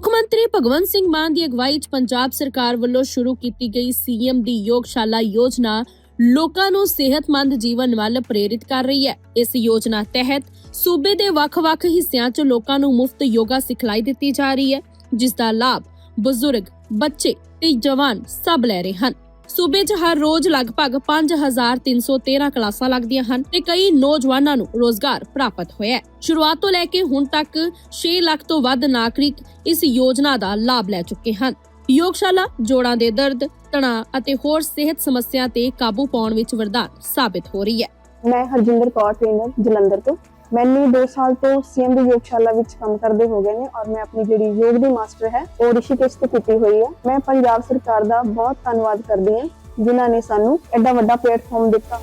ਮੁੱਖ ਮੰਤਰੀ ਭਗਵੰਤ ਸਿੰਘ ਮਾਨ ਦੀ ਅਗਵਾਈ 'ਚ ਪੰਜਾਬ ਸਰਕਾਰ ਵੱਲੋਂ ਸ਼ੁਰੂ ਕੀਤੀ ਗਈ ਸੀਐਮ ਦੀ ਯੋਗਸ਼ਾਲਾ ਯੋਜਨਾ ਲੋਕਾਂ ਨੂੰ ਸਿਹਤਮੰਦ ਜੀਵਨ ਵੱਲ ਪ੍ਰੇਰਿਤ ਕਰ ਰਹੀ ਹੈ। ਇਸ ਯੋਜਨਾ ਤਹਿਤ ਸੂਬੇ ਦੇ ਵੱਖ-ਵੱਖ ਹਿੱਸਿਆਂ 'ਚ ਲੋਕਾਂ ਨੂੰ ਮੁਫਤ ਯੋਗਾ ਸਿਖਲਾਈ ਦਿੱਤੀ ਜਾ ਰਹੀ ਹੈ, ਜਿਸ ਦਾ ਲਾਭ ਬਜ਼ੁਰਗ, ਬੱਚੇ ਤੇ ਜਵਾਨ ਸਭ ਲੈ ਰਹੇ ਹਨ। ਸੂਬੇ 'ਚ ਹਰ ਰੋਜ਼ ਲਗਭਗ 5313 ਕਲਾਸਾਂ ਲੱਗਦੀਆਂ ਹਨ ਤੇ ਕਈ ਨੌਜਵਾਨਾਂ ਨੂੰ ਰੋਜ਼ਗਾਰ ਪ੍ਰਾਪਤ ਹੋਇਆ ਹੈ। ਸ਼ੁਰੂਆਤ ਤੋਂ ਲੈ ਕੇ ਹੁਣ ਤੱਕ 6 ਲੱਖ ਤੋਂ ਵੱਧ ਨਾਗਰਿਕ ਇਸ ਯੋਜਨਾ ਦਾ ਲਾਭ ਲੈ ਚੁੱਕੇ ਹਨ। ਯੋਗਸ਼ਾਲਾ, ਜੋੜਾਂ ਦੇ ਦਰਦ, ਤਣਾਅ ਅਤੇ ਹੋਰ ਸਿਹਤ ਸਮੱਸਿਆ ਤੇ ਕਾਬੂ ਪਾਉਣ ਵਿੱਚ ਵਰਦਾਨ ਸਾਬਿਤ ਹੋ ਰਹੀ ਹੈ। ਮੈਂ ਹਰਜਿੰਦਰ ਕੌਰ ਟ੍ਰੇਨਰ ਜਲੰਧਰ ਤੋਂ। ਮੈਨੂੰ 2 ਸਾਲ ਤੋਂ ਸੀਐਮ ਦੀ ਯੋਗਸ਼ਾਲਾ ਵਿੱਚ ਕੰਮ ਕਰਦੇ ਹੋ ਗਏ ਨੇ ਔਰ ਮੈਂ ਆਪਣੀ ਜਿਹੜੀ ਯੋਗ ਦੀ ਮਾਸਟਰ ਹੈ ਉਹ ਰਿਸ਼ੀਕੇਸ਼ ਤੋਂ ਕੀਤੀ ਹੋਈ ਹੈ। ਮੈਂ ਪੰਜਾਬ ਸਰਕਾਰ ਦਾ ਬਹੁਤ ਧੰਨਵਾਦ ਕਰਦੀ ਹਾਂ ਜਿਨ੍ਹਾਂ ਨੇ ਸਾਨੂੰ ਐਡਾ ਵੱਡਾ ਪਲੇਟਫਾਰਮ ਦਿੱਤਾ।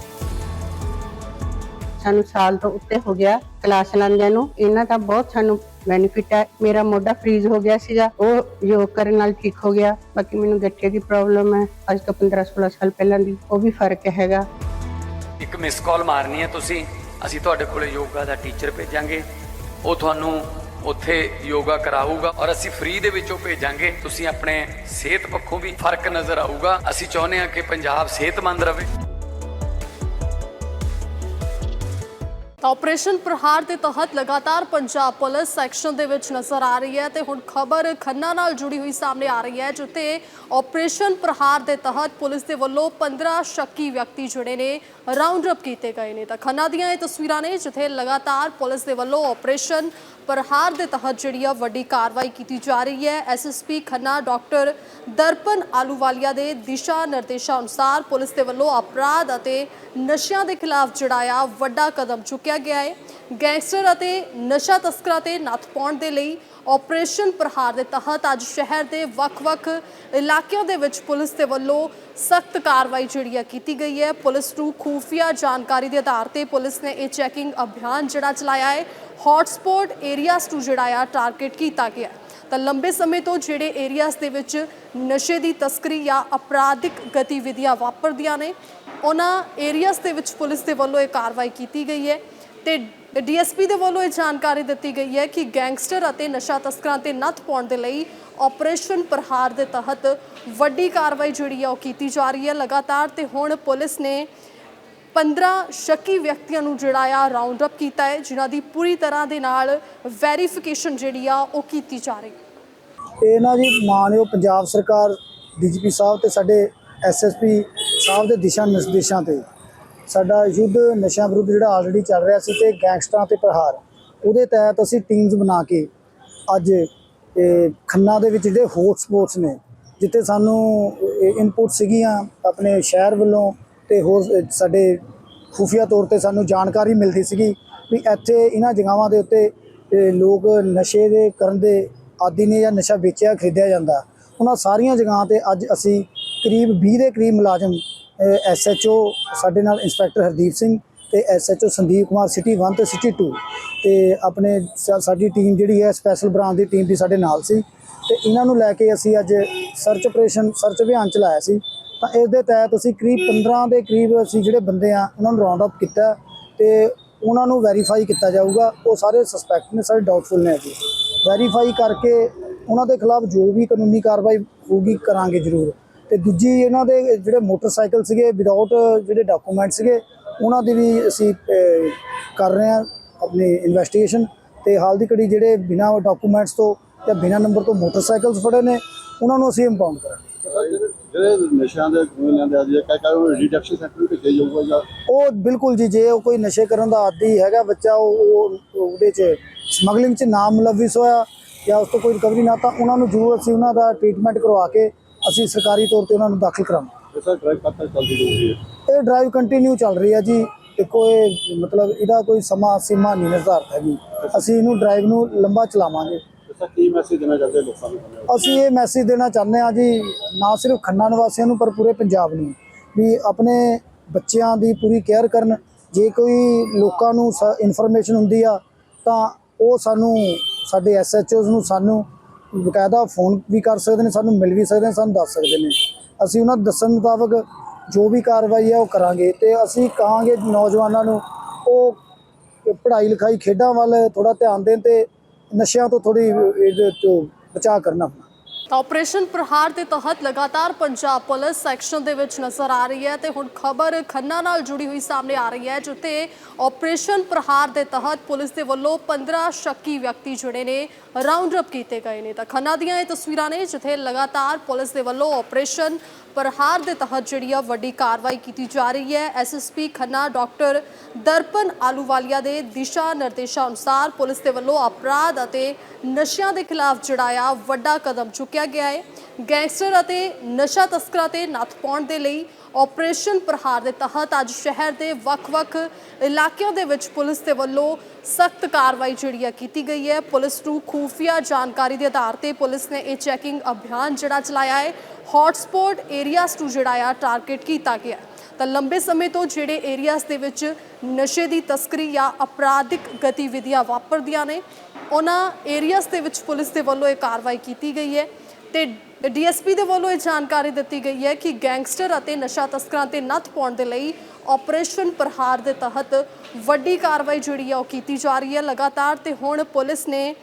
ਸਾਨੂੰ ਸਾਲ ਤੋਂ ਉੱਤੇ ਹੋ ਗਿਆ ਕਲਾਸ ਲੈਂਦਿਆਂ ਨੂੰ। ਇਹਨਾਂ ਦਾ ਬਹੁਤ ਸਾਨੂੰ ਬੈਨੀਫਿਟ ਹੈ। ਮੇਰਾ ਮੋਢਾ ਫ੍ਰੀਜ਼ ਹੋ ਗਿਆ ਸੀਗਾ। ਉਹ ਯੋਗ ਕਰਨ ਨਾਲ ਠੀਕ ਹੋ ਗਿਆ। ਬਾਕੀ ਮੈਨੂੰ ਗੱਠੇ ਦੀ ਪ੍ਰੋਬਲਮ ਹੈ। ਅੱਜ ਤੋਂ 15 16 ਸਾਲ ਪਹਿਲਾਂ ਦੀ ਉਹ ਵੀ ਫ਼ਰਕ ਹੈਗਾ। ਇੱਕ ਮਿਸ ਕਾਲ ਮਾਰਨੀ ਹੈ ਤੁਸੀਂ। ਅਸੀਂ ਤੁਹਾਡੇ ਕੋਲੇ ਯੋਗਾ ਦਾ ਟੀਚਰ ਭੇਜਾਂਗੇ। ਉਹ ਤੁਹਾਨੂੰ ਉੱਥੇ ਯੋਗਾ ਕਰਾਊਗਾ ਔਰ ਅਸੀਂ ਫ੍ਰੀ ਦੇ ਵਿੱਚੋਂ ਭੇਜਾਂਗੇ। ਤੁਸੀਂ ਆਪਣੇ ਸਿਹਤ ਪੱਖੋਂ ਵੀ ਫ਼ਰਕ ਨਜ਼ਰ ਆਊਗਾ। ਅਸੀਂ ਚਾਹੁੰਦੇ ਹਾਂ ਕਿ ਪੰਜਾਬ ਸਿਹਤਮੰਦ ਰਹੇ। ਤਾਂ ਆਪਰੇਸ਼ਨ ਪ੍ਰਹਾਰ ਦੇ ਤਹਿਤ ਲਗਾਤਾਰ ਪੰਜਾਬ ਪੁਲਿਸ ਸੈਕਸ਼ਨ ਦੇ ਵਿੱਚ ਨਜ਼ਰ ਆ ਰਹੀ ਹੈ ਤੇ ਹੁਣ ਖਬਰ ਖੰਨਾ ਨਾਲ ਜੁੜੀ ਹੋਈ ਸਾਹਮਣੇ ਆ ਰਹੀ ਹੈ, ਜਿੱਥੇ ਆਪਰੇਸ਼ਨ ਪ੍ਰਹਾਰ ਦੇ ਤਹਿਤ ਪੁਲਿਸ ਦੇ ਵੱਲੋਂ 15 ਸ਼ੱਕੀ ਵਿਅਕਤੀ ਜਿਹੜੇ ਨੇ ਰਾਉਂਡ ਅਪ ਕੀਤੇ ਗਏ ਨੇ। ਤਾਂ ਖੰਨਾ ਦੀਆਂ ਇਹ ਤਸਵੀਰਾਂ ਨੇ, ਜਿੱਥੇ ਲਗਾਤਾਰ ਪੁਲਿਸ ਦੇ ਵੱਲੋਂ ਆਪਰੇਸ਼ਨ ਪ੍ਰਹਾਰ ਦੇ ਤਹਿਤ ਜਿਹੜੀ ਆ ਵੱਡੀ ਕਾਰਵਾਈ ਕੀਤੀ ਜਾ ਰਹੀ ਹੈ। ਐਸਐਸਪੀ ਖੰਨਾ ਡਾਕਟਰ ਦਰਪਨ ਆਲੂਵਾਲੀਆ ਦੇ ਦਿਸ਼ਾ ਨਿਰਦੇਸ਼ਾਂ ਅਨੁਸਾਰ ਪੁਲਿਸ ਦੇ ਵੱਲੋਂ ਅਪਰਾਧ ਅਤੇ ਨਸ਼ਿਆਂ ਦੇ ਖਿਲਾਫ ਜਿਹੜਾ ਆ ਵੱਡਾ ਕਦਮ ਚੁੱਕਿਆ ਗਿਆ ਹੈ। ਗੈਂਗਸਟਰ ਅਤੇ ਨਸ਼ਾ ਤਸਕਰਾਂ ਤੇ ਨੱਥ ਪਾਉਣ ਦੇ ਲਈ ਆਪਰੇਸ਼ਨ ਪ੍ਰਹਾਰ ਦੇ ਤਹਿਤ ਅੱਜ ਸ਼ਹਿਰ ਦੇ ਵੱਖ-ਵੱਖ ਇਲਾਕਿਆਂ ਦੇ ਵਿੱਚ ਪੁਲਿਸ ਦੇ ਵੱਲੋਂ ਸਖਤ ਕਾਰਵਾਈ ਜਿਹੜੀ ਹੈ ਕੀਤੀ ਗਈ ਹੈ। ਪੁਲਿਸ ਨੂੰ ਖੂਫੀਆ ਜਾਣਕਾਰੀ ਦੇ ਆਧਾਰ ਤੇ ਪੁਲਿਸ ਨੇ ਇਹ ਚੈਕਿੰਗ ਅਭਿਆਨ ਜਿਹੜਾ ਚਲਾਇਆ ਹੈ, ਹੌਟਸਪੌਟ ਏਰੀਆਸ ਨੂੰ ਜਿਹੜਾ ਆ ਟਾਰਗੇਟ ਕੀਤਾ ਗਿਆ। ਤਾਂ ਲੰਬੇ ਸਮੇਂ ਤੋਂ ਜਿਹੜੇ ਏਰੀਆਸ ਦੇ ਵਿੱਚ ਨਸ਼ੇ ਦੀ ਤਸਕਰੀ ਜਾਂ ਅਪਰਾਧਿਕ ਗਤੀਵਿਧੀਆਂ ਵਾਪਰਦੀਆਂ ਨੇ, ਉਹਨਾਂ ਏਰੀਆਸ ਦੇ ਵਿੱਚ ਪੁਲਿਸ ਦੇ ਵੱਲੋਂ ਇਹ ਕਾਰਵਾਈ ਕੀਤੀ ਗਈ ਹੈ। ਤੇ ਡੀਐਸਪੀ ਦੇ ਵੱਲੋਂ ਇਹ ਜਾਣਕਾਰੀ ਦਿੱਤੀ ਗਈ ਹੈ ਕਿ ਗੈਂਗਸਟਰ ਅਤੇ ਨਸ਼ਾ ਤਸਕਰਾਂ ਤੇ ਨੱਥ ਪਾਉਣ ਦੇ ਲਈ ਆਪਰੇਸ਼ਨ ਪ੍ਰਹਾਰ ਦੇ ਤਹਿਤ ਵੱਡੀ ਕਾਰਵਾਈ ਜਿਹੜੀ ਆ ਉਹ ਕੀਤੀ ਜਾ ਰਹੀ ਹੈ। ਲਗਾਤਾਰ ਤੇ ਹੁਣ ਪੁਲਿਸ ਨੇ 15 ਸ਼ੱਕੀ ਵਿਅਕਤੀਆਂ ਨੂੰ ਜਿਹੜਾ ਆ ਰਾਉਂਡ ਅਪ ਕੀਤਾ ਹੈ, ਜਿਨ੍ਹਾਂ ਦੀ ਪੂਰੀ ਤਰ੍ਹਾਂ ਦੇ ਨਾਲ ਵੈਰੀਫਿਕੇਸ਼ਨ ਜਿਹੜੀ ਆ ਉਹ ਕੀਤੀ ਜਾ ਰਹੀ ਹੈ। ਇਹ ਨਾ ਜੀ ਮਾਨਯੋਗ ਪੰਜਾਬ ਸਰਕਾਰ, ਡੀਜੀਪੀ ਸਾਹਿਬ ਤੇ ਸਾਡੇ ਐਸਐਸਪੀ ਸਾਹਿਬ ਦੇ ਦਿਸ਼ਾ ਨਿਰਦੇਸ਼ਾਂ ਤੇ ਸਾਡਾ ਯੁੱਧ ਨਸ਼ਿਆਂ ਵਿਰੁੱਧ ਜਿਹੜਾ ਆਲਰੇਡੀ ਚੱਲ ਰਿਹਾ ਸੀ ਤੇ ਗੈਂਗਸਟਰਾਂ ਤੇ ਪ੍ਰਹਾਰ, ਉਹਦੇ ਤਹਿਤ ਅਸੀਂ ਟੀਮਸ ਬਣਾ ਕੇ ਅੱਜ ਖੰਨਾ ਦੇ ਵਿੱਚ ਜਿਹੜੇ ਹੌਟ ਸਪੌਟਸ ਨੇ, ਜਿੱਥੇ ਸਾਨੂੰ ਇਨਪੁਟ ਸੀਗੀਆਂ ਆਪਣੇ ਸ਼ਹਿਰ ਵੱਲੋਂ ਤੇ ਹੋਰ ਸਾਡੇ ਖੁਫੀਆ ਤੌਰ ਤੇ ਸਾਨੂੰ ਜਾਣਕਾਰੀ ਮਿਲਦੀ ਸੀਗੀ ਵੀ ਇੱਥੇ ਇਹਨਾਂ ਜਗ੍ਹਾਵਾਂ ਦੇ ਉੱਤੇ ਲੋਕ ਨਸ਼ੇ ਦੇ ਕਰਨ ਦੇ ਆਦੀ ਨੇ ਜਾਂ ਨਸ਼ਾ ਵੇਚਿਆ, ਖਰੀਦਿਆ ਜਾਂਦਾ। ਉਹਨਾਂ ਸਾਰੀਆਂ ਜਗ੍ਹਾ ਤੇ ਅੱਜ ਅਸੀਂ ਕਰੀਬ 20 ਦੇ ਕਰੀਬ ਮੁਲਾਜ਼ਮ ਐਸਐਚਓ ਸਾਡੇ ਨਾਲ ਇੰਸਪੈਕਟਰ ਹਰਦੀਪ ਸਿੰਘ ਤੇ ਐਸਐਚਓ ਸੰਦੀਪ ਕੁਮਾਰ ਸਿਟੀ 1 ਤੇ ਸਿਟੀ 2 ਤੇ ਆਪਣੇ ਸਾ- ਸਾਡੀ ਟੀਮ ਜਿਹੜੀ ਹੈ ਸਪੈਸ਼ਲ ਬ੍ਰਾਂਚ ਦੀ ਟੀਮ ਵੀ ਸਾਡੇ ਨਾਲ ਸੀ ਤੇ ਇਹਨਾਂ ਨੂੰ ਲੈ ਕੇ ਅਸੀਂ ਅੱਜ ਸਰਚ ਆਪਰੇਸ਼ਨ ਸਰਚ ਅਭਿਆਨ ਚਲਾਇਆ ਸੀ। ਤਾਂ ਇਸ ਦੇ ਤਹਿਤ ਅਸੀਂ ਕਰੀਬ 15 ਦੇ ਕਰੀਬ ਅਸੀਂ ਜਿਹੜੇ ਬੰਦੇ ਆ, ਉਹਨਾਂ ਨੂੰ ਰਾਉਂਡ ਅਪ ਕੀਤਾ ਤੇ ਉਹਨਾਂ ਨੂੰ ਵੈਰੀਫਾਈ ਕੀਤਾ ਜਾਊਗਾ। ਉਹ ਸਾਰੇ ਸਸਪੈਕਟ ਨੇ, ਸਾਰੇ ਡਾਊਟਫੁਲ ਨੇ ਜੀ। ਵੈਰੀਫਾਈ ਕਰਕੇ ਉਹਨਾਂ ਦੇ ਖਿਲਾਫ ਜੋ ਵੀ ਕਾਨੂੰਨੀ ਕਾਰਵਾਈ ਹੋਊਗੀ, ਕਰਾਂਗੇ ਜ਼ਰੂਰ। ਤੇ ਦੂਜੀ ਇਹਨਾਂ ਦੇ ਜਿਹੜੇ ਮੋਟਰਸਾਈਕਲ ਸੀਗੇ ਵਿਦਆਊਟ ਜਿਹੜੇ ਡਾਕੂਮੈਂਟ ਸੀਗੇ ਉਹਨਾਂ ਦੀ ਵੀ ਅਸੀਂ ਕਰ ਰਹੇ ਹਾਂ ਆਪਣੀ ਇਨਵੈਸਟੀਗੇਸ਼ਨ ਤੇ ਹਾਲ ਦੀ ਘੜੀ ਜਿਹੜੇ ਬਿਨਾਂ ਡਾਕੂਮੈਂਟਸ ਤੋਂ ਜਾਂ ਬਿਨਾਂ ਨੰਬਰ ਤੋਂ ਮੋਟਰਸਾਈਕਲਸ ਫੜੇ ਨੇ ਉਹਨਾਂ ਨੂੰ ਅਸੀਂ ਇੰਪਾਊਂਡ ਕਰਾਂਗੇ। ਜਿਹੜੇ ਨਸ਼ਿਆਂ ਦੇ ਲੈਂਦੇ ਆ ਜੀ ਕਹਿ ਉਹ ਰਿਡਕਸ਼ਨ ਸੈਂਟਰ ਭੇਜਿਆ ਜਾਊਗਾ ਜਾਂ ਉਹ ਬਿਲਕੁਲ ਜੀ ਜੇ ਉਹ ਕੋਈ ਨਸ਼ੇ ਕਰਨ ਦਾ ਆਦੀ ਹੈਗਾ ਬੱਚਾ ਉਹ ਉਹ- ਉਹਦੇ 'ਚ ਸਮਗਲਿੰਗ 'ਚ ਨਾਮ ਮੁਲਵਿਸ ਹੋਇਆ ਜਾਂ ਉਸ ਤੋਂ ਕੋਈ ਰਿਕਵਰੀ ਨਾ ਤਾਂ ਉਹਨਾਂ ਨੂੰ ਜ਼ਰੂਰ ਅਸੀਂ ਉਹਨਾਂ ਦਾ ਟ੍ਰੀਟਮੈਂਟ ਕਰਵਾ ਕੇ ਅਸੀਂ ਸਰਕਾਰੀ ਤੌਰ ਤੇ ਉਹਨਾਂ ਨੂੰ ਦਾਖਲ ਕਰਾਂਗੇ ਇਹ ਸਰ ਡਰਾਈਵ ਕਰਤਾ ਚੱਲਦੀ ਰਹੂਗੀ ਇਹ ਡਰਾਈਵ ਕੰਟੀਨਿਊ ਚੱਲ ਰਹੀ ਹੈ ਜੀ। ਦੇਖੋ ਇਹ ਮਤਲਬ ਇਹਦਾ ਕੋਈ ਸਮਾਂ ਸੀਮਾ ਨਹੀਂ ਨਿਰਧਾਰਤ ਹੈਗੀ। ਅਸੀਂ ਇਹਨੂੰ ਡਰਾਈਵ ਨੂੰ ਲੰਬਾ ਚਲਾਵਾਂਗੇ। ਕੀ ਮੈਸੇਜ ਦੇਣਾ ਚਾਹਦੇ ਲੋਕਾਂ ਨੂੰ ਅਸੀਂ ਇਹ ਮੈਸੇਜ ਦੇਣਾ ਚਾਹੁੰਦੇ ਹਾਂ ਜੀ, ਨਾ ਸਿਰਫ ਖੰਨਾ ਨਿਵਾਸੀਆਂ ਨੂੰ, ਪਰ ਪੂਰੇ ਪੰਜਾਬ ਨੂੰ ਵੀ ਆਪਣੇ ਬੱਚਿਆਂ ਦੀ ਪੂਰੀ ਕੇਅਰ ਕਰਨ। ਜੇ ਕੋਈ ਲੋਕਾਂ ਨੂੰ ਇਨਫੋਰਮੇਸ਼ਨ ਹੁੰਦੀ ਆ, ਤਾਂ ਉਹ ਸਾਨੂੰ, ਸਾਡੇ ਐਸਐਚਓਸ ਨੂੰ ਸਾਨੂੰ ਬਕਾਇਦਾ ਫੋਨ ਵੀ ਕਰ ਸਕਦੇ ਨੇ, ਸਾਨੂੰ ਮਿਲ ਵੀ ਸਕਦੇ ਨੇ, ਸਾਨੂੰ ਦੱਸ ਸਕਦੇ ਨੇ। ਅਸੀਂ ਉਹਨਾਂ ਦੱਸਣ ਮੁਤਾਬਕ ਜੋ ਵੀ ਕਾਰਵਾਈ ਹੈ ਉਹ ਕਰਾਂਗੇ ਤੇ ਅਸੀਂ ਕਹਾਂਗੇ ਨੌਜਵਾਨਾਂ ਨੂੰ, ਉਹ ਪੜ੍ਹਾਈ ਲਿਖਾਈ ਖੇਡਾਂ ਵੱਲ ਥੋੜਾ ਧਿਆਨ ਦੇਣ ਤੇ ਨਸ਼ਿਆਂ ਤੋਂ ਥੋੜੀ ਇਹਦੇ ਤੋਂ ਬਚਾਅ ਕਰਨਾ। ਤਾਂ ਆਪਰੇਸ਼ਨ ਪ੍ਰਹਾਰ ਦੇ ਤਹਿਤ ਲਗਾਤਾਰ ਪੰਜਾਬ ਪੁਲਿਸ ਸੈਕਸ਼ਨ ਦੇ ਵਿੱਚ ਨਜ਼ਰ ਆ ਰਹੀ ਹੈ ਤੇ ਹੁਣ ਖਬਰ ਖੰਨਾ ਨਾਲ ਜੁੜੀ ਹੋਈ ਸਾਹਮਣੇ ਆ ਰਹੀ ਹੈ, ਜਿੱਥੇ ਆਪਰੇਸ਼ਨ ਪ੍ਰਹਾਰ ਦੇ ਤਹਿਤ ਪੁਲਿਸ ਦੇ ਵੱਲੋਂ 15 ਸ਼ੱਕੀ ਵਿਅਕਤੀ ਜਿਹੜੇ ਨੇ ਰਾਉਂਡ ਅਪ ਕੀਤੇ ਗਏ ਨੇ। ਤਾਂ ਖੰਨਾ ਦੀਆਂ ਇਹ ਤਸਵੀਰਾਂ ਨੇ, ਜਿੱਥੇ ਲਗਾਤਾਰ ਪੁਲਿਸ ਦੇ ਵੱਲੋਂ ਆਪਰੇਸ਼ਨ ਪ੍ਰਹਾਰ ਦੇ ਤਹਿਤ ਜਿਹੜੀ ਆ ਵੱਡੀ ਕਾਰਵਾਈ ਕੀਤੀ ਜਾ ਰਹੀ ਹੈ। ਐਸਐਸਪੀ ਖੰਨਾ ਡਾਕਟਰ ਦਰਪਨ ਆਲੂਵਾਲੀਆ ਦੇ ਦਿਸ਼ਾ ਨਿਰਦੇਸ਼ਾਂ ਅਨੁਸਾਰ ਪੁਲਿਸ ਦੇ ਵੱਲੋਂ ਅਪਰਾਧ ਅਤੇ ਨਸ਼ਿਆਂ ਦੇ ਖਿਲਾਫ ਜਿਹੜਾ ਆ ਵੱਡਾ ਕਦਮ ਚੁੱਕਿਆ ਗਿਆ ਹੈ। ਗੈਂਗਸਟਰ ਅਤੇ ਨਸ਼ਾ ਤਸਕਰਾਂ ਤੇ ਨੱਥ ਪਾਉਣ ਦੇ ਲਈ ਆਪਰੇਸ਼ਨ ਪ੍ਰਹਾਰ ਦੇ ਤਹਿਤ ਅੱਜ ਸ਼ਹਿਰ ਦੇ ਵੱਖ-ਵੱਖ ਇਲਾਕਿਆਂ ਦੇ ਵਿੱਚ ਪੁਲਿਸ ਦੇ ਵੱਲੋਂ ਸਖਤ ਕਾਰਵਾਈ ਜਿਹੜੀ ਆ ਕੀਤੀ ਗਈ ਹੈ। ਪੁਲਿਸ ਨੂੰ ਖੂਫੀਆ ਜਾਣਕਾਰੀ ਦੇ ਆਧਾਰ ਤੇ ਪੁਲਿਸ ਨੇ ਇਹ ਚੈਕਿੰਗ ਅਭਿਆਨ ਜਿਹੜਾ ਚਲਾਇਆ ਹੈ, ਹੌਟਸਪੌਟ ਏਰੀਆਜ਼ ਨੂੰ ਜਿਹੜਾ ਆ ਟਾਰਗੇਟ ਕੀਤਾ ਗਿਆ ਤਾਂ ਲੰਬੇ ਸਮੇਂ ਤੋਂ ਜਿਹੜੇ ਏਰੀਆਜ਼ ਦੇ ਵਿੱਚ ਨਸ਼ੇ ਦੀ ਤਸਕਰੀ ਜਾਂ ਅਪਰਾਧਿਕ ਗਤੀਵਿਧੀਆਂ ਵਾਪਰਦੀਆਂ ਨੇ, ਉਹਨਾਂ ਏਰੀਆਜ਼ ਦੇ ਵਿੱਚ ਪੁਲਿਸ ਦੇ ਵੱਲੋਂ ਇਹ ਕਾਰਵਾਈ ਕੀਤੀ ਗਈ ਹੈ। ਤੇ ਡੀਐਸਪੀ ਦੇ ਵੱਲੋਂ ਇਹ ਜਾਣਕਾਰੀ ਦਿੱਤੀ ਗਈ ਹੈ ਕਿ ਗੈਂਗਸਟਰ ਅਤੇ ਨਸ਼ਾ ਤਸਕਰਾਂ ਤੇ ਨੱਥ ਪਾਉਣ ਦੇ ਲਈ ਆਪਰੇਸ਼ਨ ਪ੍ਰਹਾਰ ਦੇ ਤਹਿਤ ਵੱਡੀ ਕਾਰਵਾਈ ਜਿਹੜੀ ਆ ਉਹ ਕੀਤੀ ਜਾ ਰਹੀ ਹੈ। ਲਗਾਤਾਰ ਤੇ ਹੁਣ ਪੁਲਿਸ ਨੇ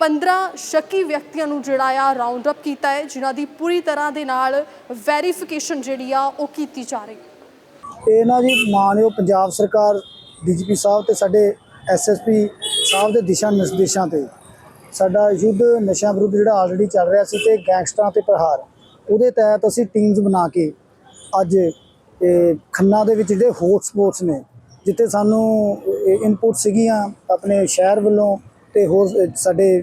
15 ਸ਼ੱਕੀ ਵਿਅਕਤੀਆਂ ਨੂੰ ਜਿਹੜਾ ਆ ਰਾਉਂਡ ਅਪ ਕੀਤਾ ਹੈ, ਜਿਨ੍ਹਾਂ ਦੀ ਪੂਰੀ ਤਰ੍ਹਾਂ ਦੇ ਨਾਲ ਵੈਰੀਫਿਕੇਸ਼ਨ ਜਿਹੜੀ ਆ ਉਹ ਕੀਤੀ ਜਾ ਰਹੀ ਹੈ। ਇਹ ਨਾ ਜੀ ਮਾਨਯੋਗ ਪੰਜਾਬ ਸਰਕਾਰ, ਡੀਜੀਪੀ ਸਾਹਿਬ ਤੇ ਸਾਡੇ ਐਸਐਸਪੀ ਸਾਹਿਬ ਦੇ ਦਿਸ਼ਾ ਨਿਰਦੇਸ਼ਾਂ ਤੇ ਸਾਡਾ ਯੁੱਧ ਨਸ਼ਿਆਂ ਵਿਰੁੱਧ ਜਿਹੜਾ ਆਲਰੇਡੀ ਚੱਲ ਰਿਹਾ ਸੀ ਤੇ ਗੈਂਗਸਟਰਾਂ ਤੇ ਪ੍ਰਹਾਰ, ਉਹਦੇ ਤਹਿਤ ਅਸੀਂ ਟੀਮਸ ਬਣਾ ਕੇ ਅੱਜ ਖੰਨਾ ਦੇ ਵਿੱਚ ਜਿਹੜੇ ਹੌਟ ਸਪੋਰਟਸ ਨੇ, ਜਿੱਥੇ ਸਾਨੂੰ ਇਨਪੁਟ ਸੀਗੀਆਂ ਆਪਣੇ ਸ਼ਹਿਰ ਵੱਲੋਂ ਤੇ ਹੋਰ ਸਾਡੇ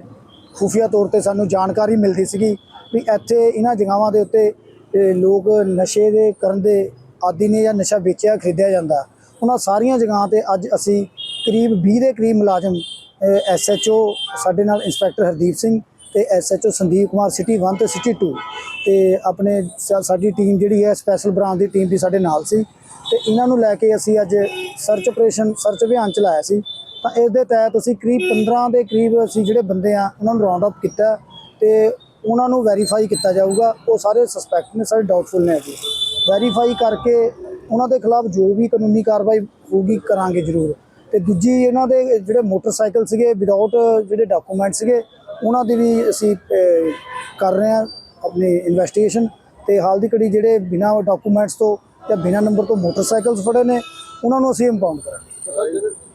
ਖੁਫੀਆ ਤੌਰ ਤੇ ਸਾਨੂੰ ਜਾਣਕਾਰੀ ਮਿਲਦੀ ਸੀਗੀ ਵੀ ਇੱਥੇ ਇਹਨਾਂ ਜਗ੍ਹਾਵਾਂ ਦੇ ਉੱਤੇ ਲੋਕ ਨਸ਼ੇ ਦੇ ਕਰਨ ਦੇ ਆਦੀ ਨੇ ਜਾਂ ਨਸ਼ਾ ਵੇਚਿਆ, ਖਰੀਦਿਆ ਜਾਂਦਾ। ਉਹਨਾਂ ਸਾਰੀਆਂ ਜਗ੍ਹਾ ਤੇ ਅੱਜ ਅਸੀਂ ਕਰੀਬ 20 ਦੇ ਕਰੀਬ ਮੁਲਾਜ਼ਮ ਐਸਐਚਓ ਸਾਡੇ ਨਾਲ ਇੰਸਪੈਕਟਰ ਹਰਦੀਪ ਸਿੰਘ ਤੇ ਐਸਐਚਓ ਸੰਦੀਪ ਕੁਮਾਰ ਸਿਟੀ 1 ਤੇ ਸਿਟੀ 2 ਤੇ ਆਪਣੇ ਸਾ- ਸਾਡੀ ਟੀਮ ਜਿਹੜੀ ਹੈ ਸਪੈਸ਼ਲ ਬ੍ਰਾਂਚ ਦੀ ਟੀਮ ਵੀ ਸਾਡੇ ਨਾਲ ਸੀ ਤੇ ਇਹਨਾਂ ਨੂੰ ਲੈ ਕੇ ਅਸੀਂ ਅੱਜ ਸਰਚ ਆਪਰੇਸ਼ਨ ਸਰਚ ਅਭਿਆਨ ਚਲਾਇਆ ਸੀ। ਤਾਂ ਇਸ ਦੇ ਤਹਿਤ ਅਸੀਂ ਕਰੀਬ 15 ਦੇ ਕਰੀਬ ਅਸੀਂ ਜਿਹੜੇ ਬੰਦੇ ਆ, ਉਹਨਾਂ ਨੂੰ ਰਾਉਂਡ ਅਪ ਕੀਤਾ ਤੇ ਉਹਨਾਂ ਨੂੰ ਵੈਰੀਫਾਈ ਕੀਤਾ ਜਾਊਗਾ। ਉਹ ਸਾਰੇ ਸਸਪੈਕਟ ਨੇ, ਸਾਰੇ ਡਾਊਟਫੁਲ ਨੇ ਜੀ। ਵੈਰੀਫਾਈ ਕਰਕੇ ਉਹਨਾਂ ਦੇ ਖਿਲਾਫ ਜੋ ਵੀ ਕਾਨੂੰਨੀ ਕਾਰਵਾਈ ਹੋਊਗੀ, ਕਰਾਂਗੇ ਜ਼ਰੂਰ। ਤੇ ਦੂਜੀ ਇਹਨਾਂ ਦੇ ਜਿਹੜੇ ਮੋਟਰਸਾਈਕਲ ਸੀਗੇ ਵਿਦਆਊਟ ਜਿਹੜੇ ਡਾਕੂਮੈਂਟ ਸੀਗੇ ਉਹਨਾਂ ਦੀ ਵੀ ਅਸੀਂ ਕਰ ਰਹੇ ਹਾਂ ਆਪਣੀ ਇਨਵੈਸਟੀਗੇਸ਼ਨ ਤੇ ਹਾਲ ਦੀ ਘੜੀ ਜਿਹੜੇ ਬਿਨਾਂ ਡਾਕੂਮੈਂਟਸ ਤੋਂ ਜਾਂ ਬਿਨਾਂ ਨੰਬਰ ਤੋਂ ਮੋਟਰਸਾਈਕਲਸ ਫੜੇ ਨੇ ਉਹਨਾਂ ਨੂੰ ਅਸੀਂ ਇੰਪਾਊਂਡ ਕਰਾਂਗੇ।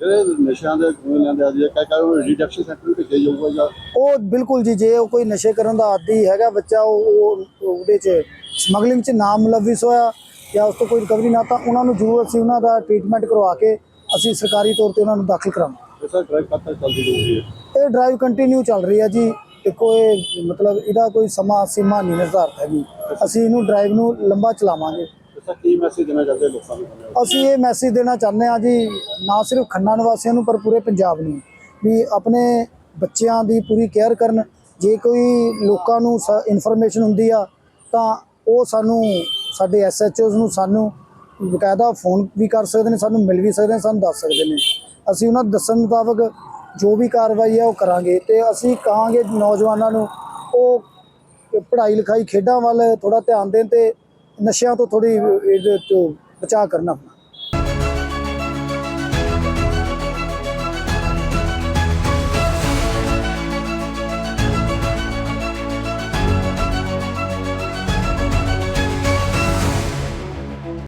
ਜਿਹੜੇ ਨਸ਼ਿਆਂ ਦੇ ਲੈਂਦੇ ਆ ਜੀ ਕਹਿ ਕਹਿ ਰਿਡਕਸ਼ਨ ਸੈਂਟਰ ਵਿੱਚ ਭੇਜਿਆ ਜਾਊਗਾ ਜਾਂ ਉਹ ਬਿਲਕੁਲ ਜੀ ਜੇ ਉਹ ਕੋਈ ਨਸ਼ੇ ਕਰਨ ਦਾ ਆਦੀ ਹੈਗਾ ਬੱਚਾ ਉਹ ਉਹ- ਉਹਦੇ 'ਚ ਸਮਗਲਿੰਗ 'ਚ ਨਾਮ ਮੁਲਵਿਸ ਹੋਇਆ ਜਾਂ ਉਸ ਤੋਂ ਕੋਈ ਰਿਕਵਰੀ ਨਾ ਤਾਂ ਉਹਨਾਂ ਨੂੰ ਜ਼ਰੂਰ ਅਸੀਂ ਉਹਨਾਂ ਦਾ ਟ੍ਰੀਟਮੈਂਟ ਕਰਵਾ ਕੇ ਅਸੀਂ ਸਰਕਾਰੀ ਤੌਰ ਤੇ ਉਹਨਾਂ ਨੂੰ ਦਾਖਲ ਕਰਾਂਗੇ ਇਹ ਸਰ ਡਰਾਈਵ ਕਰਤਾ ਚੱਲਦੀ ਰਹੂਗੀ ਇਹ ਡਰਾਈਵ ਕੰਟੀਨਿਊ ਚੱਲ ਰਹੀ ਹੈ ਜੀ। ਦੇਖੋ ਇਹ ਮਤਲਬ ਇਹਦਾ ਕੋਈ ਸਮਾਂ ਸੀਮਾ ਨਹੀਂ ਨਿਰਧਾਰਤ ਹੈਗੀ। ਅਸੀਂ ਇਹਨੂੰ ਡਰਾਈਵ ਨੂੰ ਲੰਬਾ ਚਲਾਵਾਂਗੇ। ਕੀ ਮੈਸੇਜ ਦੇਣਾ ਚਾਹੁੰਦੇ ਲੋਕਾਂ ਨੂੰ? ਅਸੀਂ ਇਹ ਮੈਸੇਜ ਦੇਣਾ ਚਾਹੁੰਦੇ ਹਾਂ ਜੀ ਨਾ ਸਿਰਫ ਖੰਨਾ ਨਿਵਾਸੀਆਂ ਨੂੰ ਪਰ ਪੂਰੇ ਪੰਜਾਬ ਨੂੰ ਵੀ ਆਪਣੇ ਬੱਚਿਆਂ ਦੀ ਪੂਰੀ ਕੇਅਰ ਕਰਨ। ਜੇ ਕੋਈ ਲੋਕਾਂ ਨੂੰ ਇਨਫੋਰਮੇਸ਼ਨ ਹੁੰਦੀ ਆ ਤਾਂ ਉਹ ਸਾਨੂੰ ਸਾਡੇ ਐਸਐਚਓਸ ਨੂੰ ਸਾਨੂੰ ਬਕਾਇਦਾ ਫੋਨ ਵੀ ਕਰ ਸਕਦੇ ਨੇ, ਸਾਨੂੰ ਮਿਲ ਵੀ ਸਕਦੇ ਨੇ, ਸਾਨੂੰ ਦੱਸ ਸਕਦੇ ਨੇ। ਅਸੀਂ ਉਹਨਾਂ ਦੱਸਣ ਮੁਤਾਬਕ ਜੋ ਵੀ ਕਾਰਵਾਈ ਹੈ ਉਹ ਕਰਾਂਗੇ ਤੇ ਅਸੀਂ ਕਹਾਂਗੇ ਨੌਜਵਾਨਾਂ ਨੂੰ, ਉਹ ਪੜ੍ਹਾਈ ਲਿਖਾਈ ਖੇਡਾਂ ਵੱਲ ਥੋੜਾ ਧਿਆਨ ਦੇਣ ਤੇ ਨਸ਼ਿਆਂ ਤੋਂ ਥੋੜੀ ਇਹਦੇ ਤੋਂ ਬਚਾਅ ਕਰਨਾ।